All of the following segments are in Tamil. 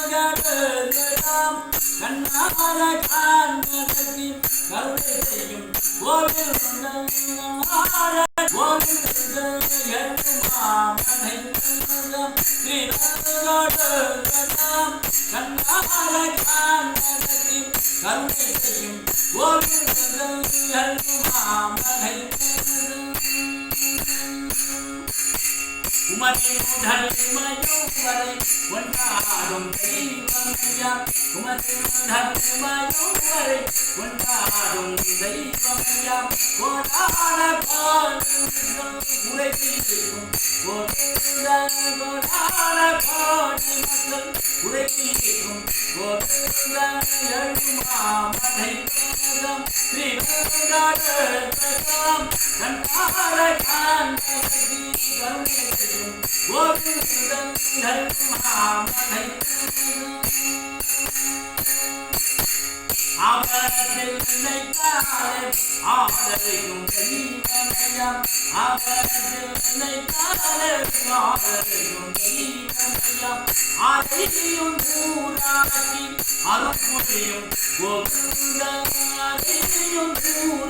ஸ்ரீரங்கடேஸ்வரம் கண்ணார காண்பதற்கு கருணை செய்யும் கோவில் கோவில் மாமனை ஸ்ரீரங்கடேஸ்வரம் கண்ணார காண்பதற்கு கருணை செய்யும் கோவில் மாமனை உமதியுடல் மயோவரை கொண்டாடும் தெய்வமையா? உமதியுடல் மயோவரை கொண்டாடும் தெய்வமையா? கோடான பாடும் உரைக்கும் கோடான கோடான உரைக்கும் கோடான எழுமாமனை ஸ்ரீரங்காடம் கண்டார கருணையும் நினைத்தாலே ஆதரையும் தெய்வமையம் அவர்கள் நினைத்தாலே ஆதரையும் தெய்வமையம் அதையும் ஊராக்கி அருள்புரியும் கோவிந்த அதையும் ஊராக்கி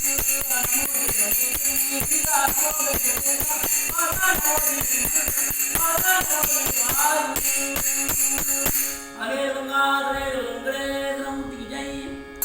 எழுமாமனை ஸ்ரீ